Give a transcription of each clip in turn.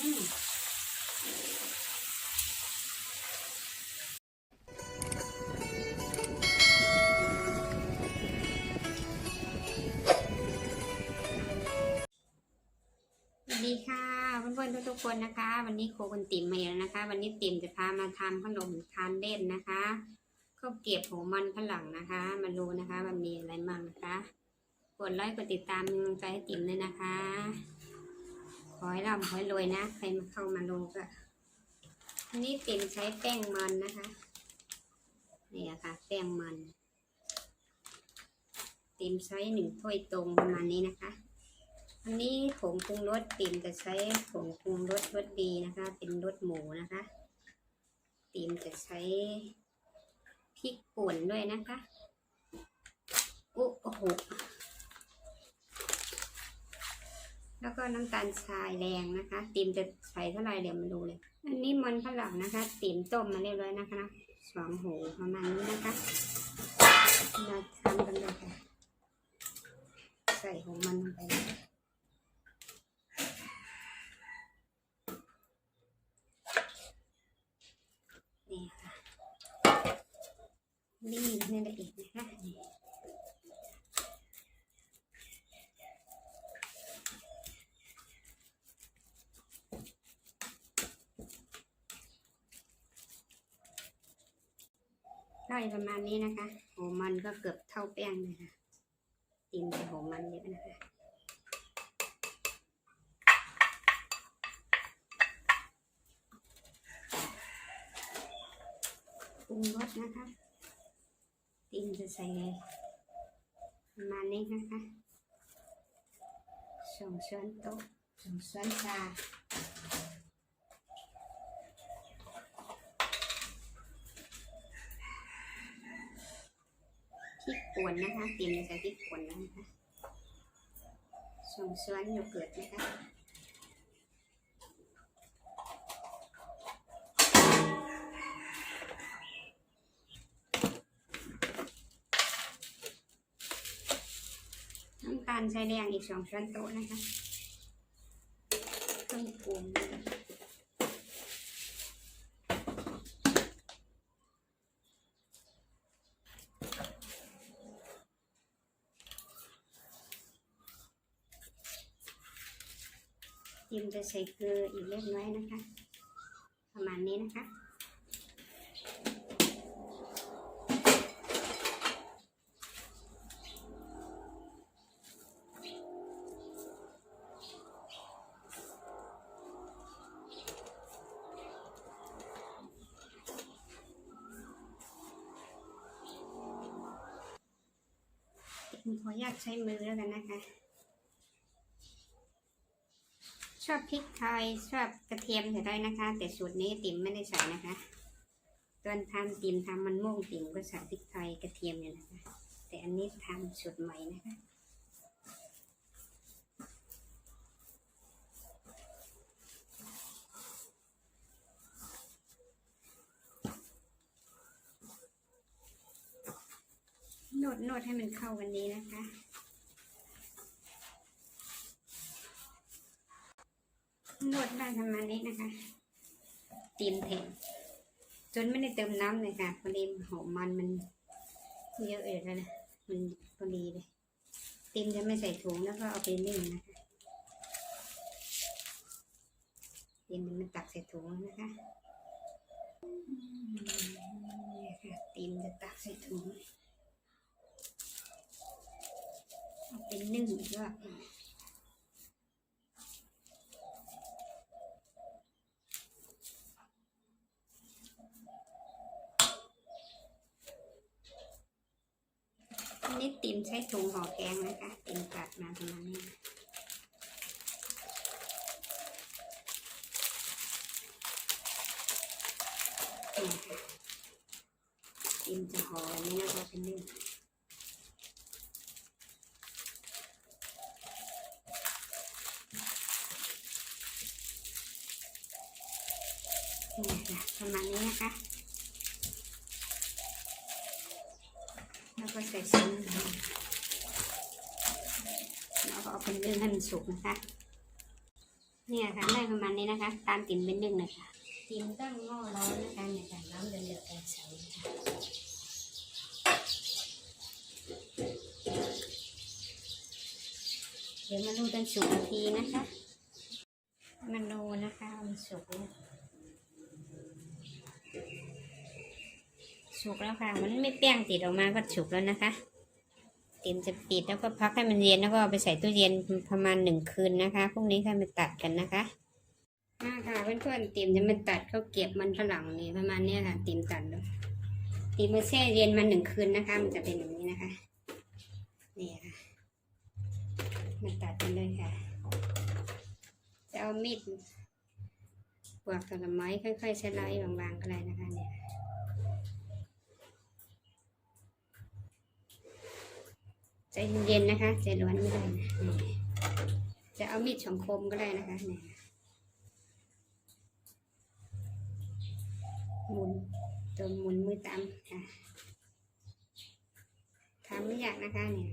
สวัสดีค่ะเพื่อนๆทุกๆคนนะคะ วันนี้โคคุณติ๋มมาแล้วนะคะ วันนี้ติ๋มจะพามาทำขนมทานเล่นนะคะข้าวเกรียบหัวมันฝรั่งนะคะ มาดูนะคะว่ามีอะไรบ้างนะคะ กดไลค์กดติดตามเป็นกำลังใจให้ติ๋มด้วยนะคะ ขอให้ร่ำขอให้รวยนะ ใครมาเข้ามาดูก็ อันนี้ติ๋มใช้แป้งมันนะคะนี่อะค่ะ แป้งมันติ๋มใช้หนึ่งถ้วยตรงประมาณนี้นะคะ อันนี้ผงปรุงรสติ่มจะใช้ผงปรุงรสรสดีนะคะ เป็นรสหมูนะคะ ติ่มจะใช้พริกป่นด้วยนะคะ โอ้โห แล้วก็น้ำตาลทรายแดงนะคะติ่มจะใส่เท่าไหร่เดี๋ยวมาดูเลย อันนี้มันฝรั่งนะคะติ่มต้มมาเรียบร้อยนะคะสองหูประมาณนี้นะคะมาทำกันเลยค่ะใส่ของมันลงไปเนี่ค่ะนี่นี่ละเอียดนะคะนี่ ได้ประมาณนี้นะคะโหมันก็เกือบเท่าแป้งเลยค่ะติมแต่โหมันเยอะนะคะปรุงรสนะคะติมจะใส่ประมาณนี้นะคะสองช้อนโต๊ะสองช้อนชา ป่นนะคะเติมจะใส่พริกป่นนะคะสองช้อนโยเกิร์ตนะคะน้ำตาลใส่แดงอีกสองช้อนโต๊ะนะคะเครื่องปรุง ยิมจะใส่เกลืออีกเล็กน้อยนะคะ ประมาณนี้นะคะ ขออนุญาตใช้มือแล้วกันนะคะ ช อบพริกไทยชอบกระเทียมใส่ได้นะคะ แต่สูตรนี้ติ๋มไม่ได้ใส่นะคะตอนทำติ๋มทำมันม่วงติ๋มก็ใส่พริกไทยกระเทียมเนี่นะคะ แต่อันนี้ทำสูตรใหม่นะคะนวดนวดให้มันเข้ากันดีนะคะ นวดได้ ประมาณนี้นะคะตีมแทนจนไม่ได้เติมน้ำเลยค่ะพอดีหอมมันมันเยอะเลยนะมันพอดีเลยตีมจะไม่ใส่ถุงแล้วก็เอาไปนึ่งนะคะตีมมันตักใส่ถุงนะคะนี่ค่ะตีมจะตักใส่ถุงเอาเป็นนึ่งอีกรอบอันนี้ติมใช้ ถุงห่อแกงนะคะเติมกัดมาประมาณนี้นะนี่ค่ะติมจะห่ออันนี้นะคะเป็นนึ่งนี่ค่ะประมาณนี้นะคะแล้วก็ใส่ชิ้น เอาเป็นเรื่องให้มันสุกนะคะ เนี่ยค่ะได้ประมาณนี้นะคะ ตามติ่มเป็นหนึ่งเลยค่ะติ่มตั้งหม้อร้อนนะคะเนี่ยค่ะน้ำเดือดๆแต่ใสนะคะเดี๋ยวมาดูกันสุกอีกทีนะคะมาดูนะคะมันสุกแล้วสุกแล้วค่ะ มันไม่เปี้ยงติดออกมาก็สุกแล้วนะคะ เตรียมจะปิดแล้วก็พักให้มันเย็นแล้วก็เอาไปใส่ตู้เย็นประมาณหนึ่งคืนนะคะพรุ่งนี้ค่อยมาตัดกันนะคะมาค่ะเพื่อนๆเตรียมจะมาตัดข้าวเก็บมันฝรั่งนี่ประมาณนี้ค่ะเตรียมตัดแล้วเตรียมมาแช่เย็นมาหนึ่งคืนนะคะ มันจะเป็นแบบนี้นะคะนี่ค่ะมาตัดกันเลยค่ะจะเอามีดปวกผลไม้ค่อยๆสไลด์บางๆก็ได้นะคะเนี่ย ใจเย็นๆนะคะ ใจร้อนไม่ได้นะจะเอามีดของคมก็ได้นะคะเนี่ยหมุนตัวหมุนมือตามค่ะทำไม่ยากนะคะเนี่ย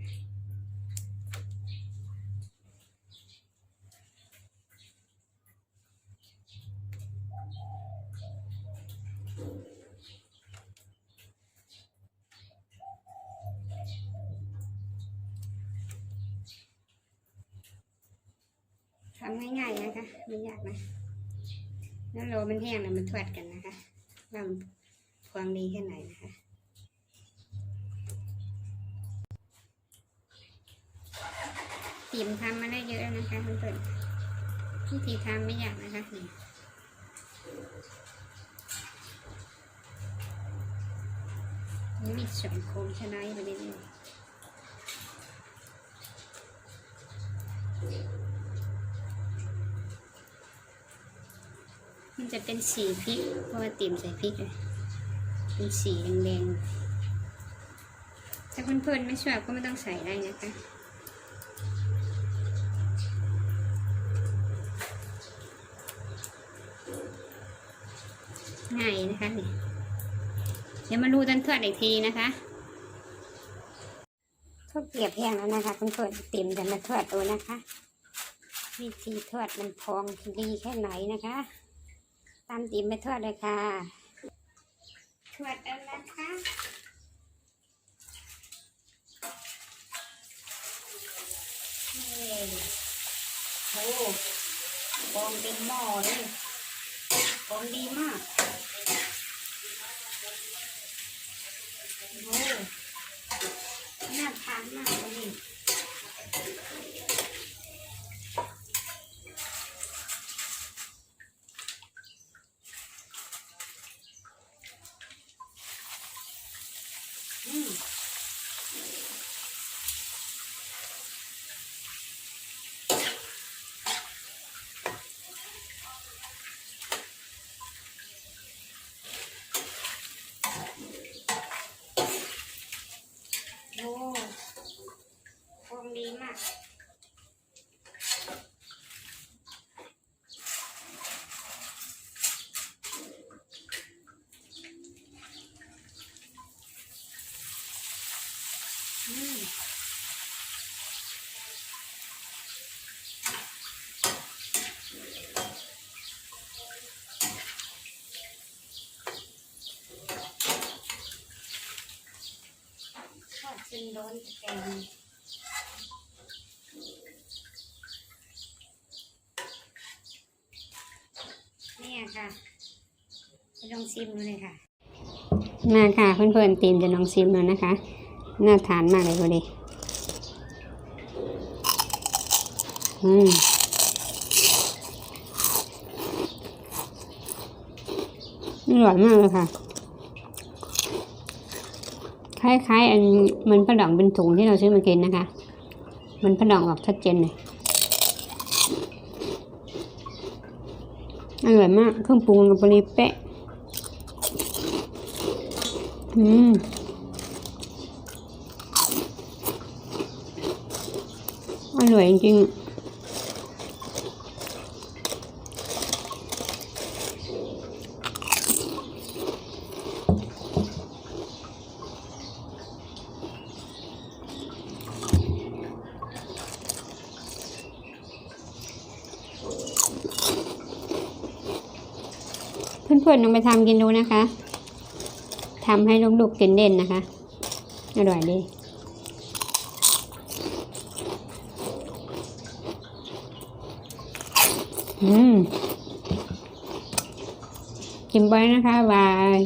ทำง่ายๆนะคะ ไม่ยากนะแล้วโรมันแห้งแล้วมันทอดกันนะคะว่ามันพวงดีแค่ไหนนะคะติ่มทำมาได้เยอะแล้วนะคะเพื่อนๆวิธีทำไม่ยากนะคะนี่มีดสองคมชนะไปเรื่อยๆมันจะ เป็นสีพริกเพราะว่าติ่มใส่พริกเลยเป็นสีแดงๆถ้าเพื่อนๆไม่ชอบก็ไม่ต้องใส่ได้นะคะง่ายนะคะนี่เดี๋ยวมาดูตอนทอดอีกทีนะคะข้าวเกรียบแห้งแล้วนะคะเพื่อนๆติ่มจะมาทอดดูนะคะ วิธีทอดมันพองดีแค่ไหนนะคะ ตามติมไปทอดเลยค่ะทอดแล้วนะคะโอ้ฟองเต็มหม้อเลยฟองดีมากโอ้น่าทานมากเลยนี่อืมโอ้ฟ องดีมากอืมทอดนร้อนแกงเนี่ยค่ะไป ลองชิมดูเลยค่ะ มาค่ะเพื่อนๆตีมจะลองชิมดูนะคะ น่าทานมากเลยพอดีอืมอร่อยมากเลยค่ะ คล้ายๆ อันมันผดองเป็นถุงที่เราซื้อมากินนะคะ มันผดองออกชัดเจนเลยอร่อยมาก เครื่องปรุงกับปริเป๊ะ อืมอร่อยจริงเพื่อนๆลองไปทำกินดูนะคะ ทำให้ลูกๆกินเด่นนะคะ อร่อยดีอืมกินไปนะคะบาย